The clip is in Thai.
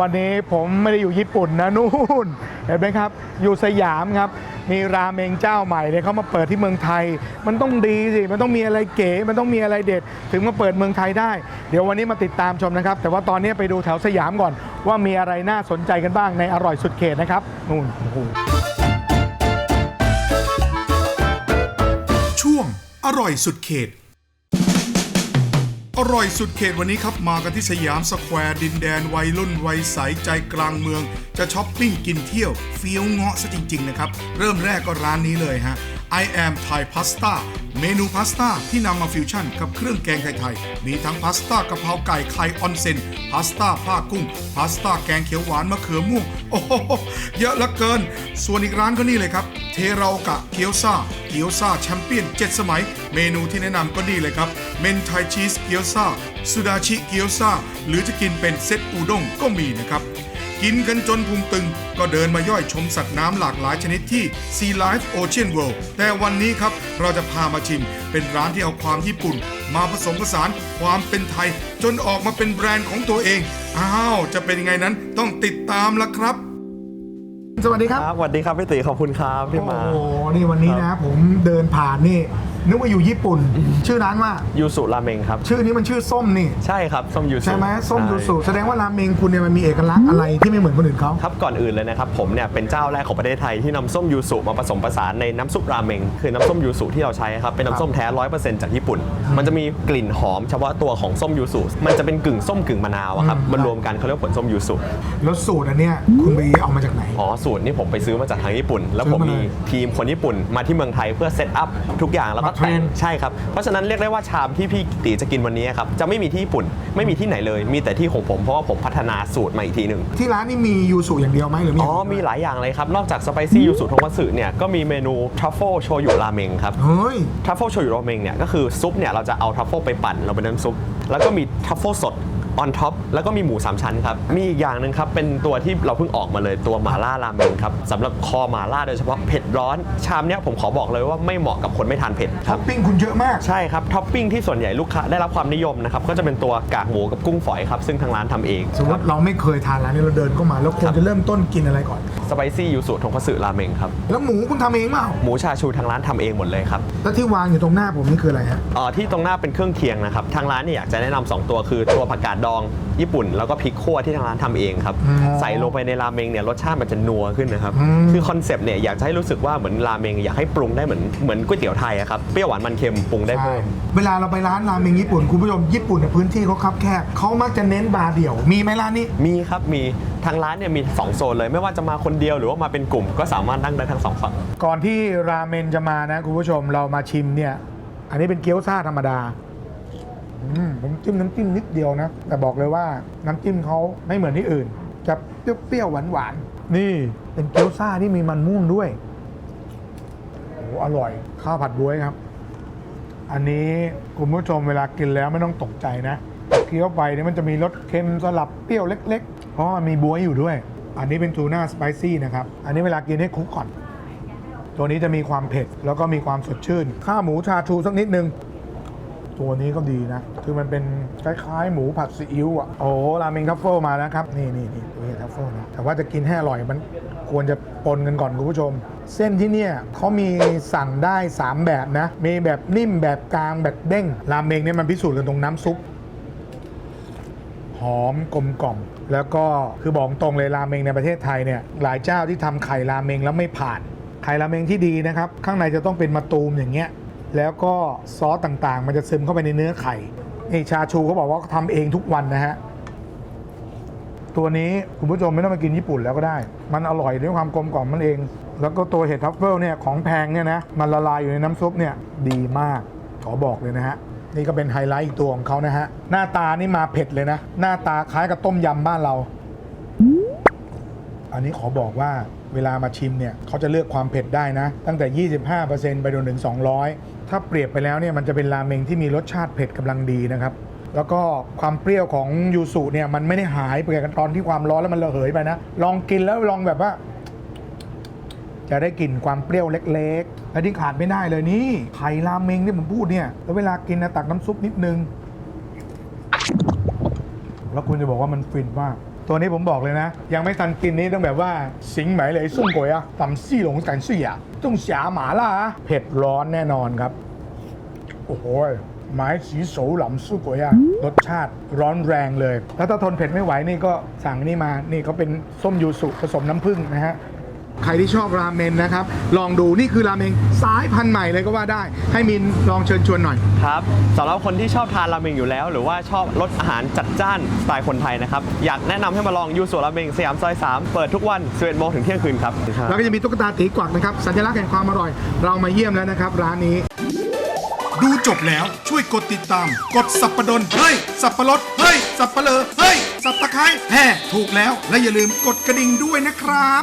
วันนี้ผมไม่ได้อยู่ญี่ปุ่นนะนู่นเห็นไหมครับ อยู่สยามครับ มีราเมงเจ้าใหม่เนี่ยเขามาเปิดที่เมืองไทย มันต้องดีสิ มันต้องมีอะไรเก๋ มันต้องมีอะไรเด็ด ถึงมาเปิดเมืองไทยได้ เดี๋ยววันนี้มาติดตามชมนะครับ แต่ว่าตอนนี้ไปดูแถวสยามก่อน ว่ามีอะไรน่าสนใจกันบ้างในอร่อยสุดเขตนะครับนู่นโอ้โหช่วงอร่อยสุดเขต อร่อยสุดเขตวันนี้ครับ มากันที่สยามสแควร์ดินแดนวัยรุ่นวัยใสใจกลางเมือง จะช้อปปิ้งกินเที่ยวเฟี้ยวเงาะซะจริง ๆ นะครับ เริ่มแรกก็ร้านนี้เลยฮะ I am Thai Pasta เมนูพาสต้าที่นำมาฟิวชั่นกับเครื่องแกงไทยๆ มีทั้งพาสต้ากะเพราไก่ไข่ออนเซน พาสต้าผ้ากุ้ง พาสต้าแกงเขียวหวานมะเขือม่วง โอ้โห เยอะเหลือเกิน ส่วนอีกร้านก็นี่เลยครับ เทราโอกะเกี๊ยวซ่า เกี๊ยวซ่าแชมเปี้ยน 7 สมัย เมนูที่แนะนำก็นี่เลยครับ เมนไทชีสเกี๊ยวซ่าสุดาชิเกี๊ยวซ่า หรือจะกินเป็นเซตอูด้งก็มีนะครับ กินกันจนพุงตึง ก็เดินมาย่อยชมสัตว์น้ำหลากหลายชนิดที่ Sea Life Ocean World แต่วันนี้ครับเราจะพามาชิม เป็นร้านที่เอาความญี่ปุ่น มาผสมผสานความเป็นไทย จนออกมาเป็นแบรนด์ของตัวเอง อ้าว จะเป็นยังไงนั้นต้องติดตามละครับ สวัสดีครับ ครับสวัสดีครับพี่ตีขอบคุณครับที่มา โอ้โหนี่วันนี้นะผมเดินผ่านนี่ นึกว่าอยู่ญี่ปุ่น ชื่อร้านว่า ยูสุราเมงครับ ชื่อนี้มันชื่อส้มนี่ ใช่ครับ ส้มยูสุใช่ไหมส้มใช่ยูสุแสดงว่าราเมงคุณเนี่ยมันมีเอกลักษณ์อะไรที่ไม่เหมือนคนอื่นเขา ครับก่อนอื่นเลยนะครับ ผมเนี่ยเป็นเจ้าแรกของประเทศไทยที่นำส้มยูสุมาผสมผสานในน้ำซุปราเมงคือน้ำส้มยูสุที่เราใช้ครับเป็นน้ำส้มแท้ร้อยเปอร์เซ็นต์จากญี่ปุ่น มันจะมีกลิ่นหอมเฉพาะตัวของส้มยูสุมันจะเป็นกึ่งส้มกึ่งมะนาวอะครับอืม มันรวมกันเขาเรียกว่าผลส้มยูสุแล้วสูตรอันเนี้ยคุณไปเอามาจากไหน อ๋อสูตรนี่ผมไปซื้อมาจากทางญี่ปุ่น แล้วซื้อผมมามีเลยทีมคนญี่ปุ่นมาที่เมืองไทยเพื่อเซตอัพทุกอย่างแล้วก็มาเทรแต่งนใช่ครับ เพราะฉะนั้นเรียกได้ว่าชามที่พี่ตีจะกินวันนี้ครับจะไม่มีที่ญี่ปุ่นไม่มีที่ไหนเลย มีแต่ที่ของผมเพราะว่าผมพัฒนาสูตรมาอีกทีหนึ่งที่ร้านนี่มียูสุอย่างเดียวไหมหรือมีอ๋อมีหลายอย่างเลยครับนอกจากสไปซี่ยูสุทงคัตสึเนี่ยก็มีเมนูทรัฟเฟิลโชยุราเมงครับเฮ้ยทรัฟเฟิลโชยุราเมงเนี่ยก็คือซุปเนี่ยเราจะเอาทรัฟเฟิลไปปั่นเราเป็นน้ำซุปแล้วก็มีทรัฟเฟิลสด ออนท็อปแล้วก็มีหมู 3 ชั้นครับ มีอีกอย่างหนึ่งครับ เป็นตัวที่เราเพิ่งออกมาเลยตัวหม่าล่าราเมงครับสำหรับคอหม่าล่าโดยเฉพาะเผ็ดร้อน ชามเนี้ยผมขอบอกเลยว่าไม่เหมาะกับคนไม่ทานเผ็ดคท็รัอบปปิ้งคุณเยอะมาก ใช่ครับท็อปปิ้งที่ส่วนใหญ่ลูกค้าได้รับความนิยมนะครับก็จะเป็นตัวกากหมูกับกุ้งฝอยครับซึ่งทางร้านทำเอง สมมติเราไม่เคยทานร้านนี้เราเดินเข้ามา แล้วควรจะเริ่มต้นกินอะไรก่อน สไปซี่ยูสุทงคัตสึราเมงครับ แล้วหมูคุณทำเองเปล่า หมูชาชูทางร้านทำเองหมดเลยครับแล้วที่วางอยู่ตรงหน้าผมนี่คืออะไรฮะ เอ่อที่ตรงหน้าเป็นเครื่องเคียงนะครับ ทางร้านเนี่ยอยากจะแนะนำสองตัวคือตัวผักกาดดองญี่ปุ่น แล้วก็พริกคั่วที่ทางร้านทำเองครับ อ๋อใส่ลงไปในราเมงเนี่ยรสชาติมันจะนัวขึ้นนะครับ อืม คือคอนเซปต์เนี่ยอยากจะให้รู้สึกว่าเหมือนราเมงอยากให้ปรุงได้เหมือนเหมือนก๋วยเตี๋ยวไทยอะครับ เปรี้ยวหวานมันเค็มปรุงได้ใช่เพิ่ม เวลาเราไปร้านราเมงญี่ปุ่นคุณผู้ชมญี่ปุ่นเนี่ยพื้นที่เขาคับแคบเขามักจะเน้นบาร์เดี่ยว มีไหมร้านนี้ มีครับมีทางร้านเนี่ยมีสองโซนเลย ไม่ว่าจะมาคนเดียวหรือว่ามาเป็นกลุ่ม ก็สามารถนั่งได้ทั้งสองฝั่ง ก่อนที่ราเมนจะมานะคุณผู้ชมเรามาชิมเนี่ย อันนี้เป็นเกี๊ยวซ่าธรรมดา อืมผมจิ้มน้ำจิ้มนิดเดียวนะ แต่บอกเลยว่าน้ำจิ้มเขาไม่เหมือนที่อื่น จะเปรี้ยวๆหวานๆนี่เป็นเกี๊ยวซ่าที่มีมันม่วงด้วยโอ้โหอร่อย ข้าวผัดบ๊วยครับ อันนี้คุณผู้ชมเวลากินแล้วไม่ต้องตกใจนะเคี้ยวไปเนี่ยมันจะมีรสเค็มสลับเปรี้ยวเล็ก ๆ เพราะมันมีบ๊วยอยู่ด้วย อันนี้เป็นทูน่าสไปซี่นะครับ อันนี้เวลากินให้คลุกก่อน ตัวนี้จะมีความเผ็ด แล้วก็มีความสดชื่น ข้าวหมูชาชูสักนิดนึง ตัวนี้ก็ดีนะ คือมันเป็นคล้ายๆ หมูผัดซีอิ๊วอะ โอ้ราเมงทัฟเฟิลมาแล้วครับ นี่นี่นี่ตัวนี้ทัฟเฟิลนะ แต่ว่าจะกินให้อร่อยมันควรจะปนกันก่อนคุณผู้ชม เส้นที่เนี่ยเขามีสั่งได้ 3 แบบนะ มีแบบนิ่มแบบกลางแบบเด้ง ราเมงเนี่ยมันพิสูจน์กันตรงน้ำซุปหอมกลมกล่อม แล้วก็คือบอกตรงเลยราเมงในประเทศไทยเนี่ยหลายเจ้าที่ทำไข่ราเมงแล้วไม่ผ่าน ไข่ราเมงที่ดีนะครับ ข้างในจะต้องเป็นมะตูมอย่างเงี้ย แล้วก็ซอสต่างๆ มันจะซึมเข้าไปในเนื้อไข่นี่ชาชูเขาบอกว่าเขาทำเองทุกวันนะฮะ ตัวนี้คุณผู้ชมไม่ต้องมากินญี่ปุ่นแล้วก็ได้ มันอร่อยด้วยความกลมกล่อมมันเอง แล้วก็ตัวเห็ดทัฟเฟิลเนี่ยของแพงเนี่ยนะ มันละลายอยู่ในน้ำซุปเนี่ยดีมาก ขอบอกเลยนะฮะ นี่ก็เป็นไฮไลท์อีกตัวของเขานะฮะ หน้าตานี่มาเผ็ดเลยนะ หน้าตาคล้ายกับต้มยำบ้านเรา อันนี้ขอบอกว่า เวลามาชิมเนี่ยเขาจะเลือกความเผ็ดได้นะ ตั้งแต่ 25%ไปจนถึง 200 ถ้าเปรียบไปแล้วเนี่ยมันจะเป็นราเมงที่มีรสชาติเผ็ดกำลังดีนะครับแล้วก็ความเปรี้ยวของยูสุเนี่ยมันไม่ได้หายไปกับตอนที่ความร้อนแล้วมันระเหยไปนะ ลองกินแล้วลองแบบว่า จะได้กลิ่นความเปรี้ยวเล็กๆและที่ขาดไม่ได้เลยนี่ไข่ราเมงที่ผมพูดเนี่ยแล้วเวลากินนะตักน้ำซุปนิดนึง แล้วคุณจะบอกว่ามันฟินมาก ตัวนี้ผมบอกเลยนะ ยังไม่ทันกินนี้ต้องแบบว่าสิงไหมเลยสุ่มก๋วยอะตำซี่หลงกันซี่อะต้องฉาหมาล่าอะเผ็ดร้อนแน่นอนครับ โอ้โหไม้สีโสหลำสู้ก๋วยอะรสชาติร้อนแรงเลย แล้วถ้าทนเผ็ดไม่ไหวนี่ก็สั่งนี่มา นี่เขาเป็นส้มยูสุผสมน้ำผึ้งนะฮะ ใครที่ชอบราเมนนะครับ ลองดูนี่คือราเมงสายพันธุ์ใหม่เลยก็ว่าได้ ให้มินลองเชิญชวนหน่อย ครับสำหรับคนที่ชอบทานราเมงอยู่แล้ว หรือว่าชอบรสอาหารจัดจ้านสไตล์คนไทยนะครับ อยากแนะนำให้มาลองยูสุราเมงสยามซอย 3 เปิดทุกวัน11โมงถึงเที่ยงคืนครับ แล้วก็จะมีตุ๊กตาตีกวักนะครับ สัญลักษณ์แห่งความอร่อย เรามาเยี่ยมแล้วนะครับ ร้านนี้ ดูจบแล้วช่วยกดติดตาม กดสับปะดนเฮ้ย สับปะรดเฮ้ย สับปะเลอเฮ้ย สับตะไคร้แห่ถูกแล้วและอย่าลืมกดกระดิ่งด้วยนะครับ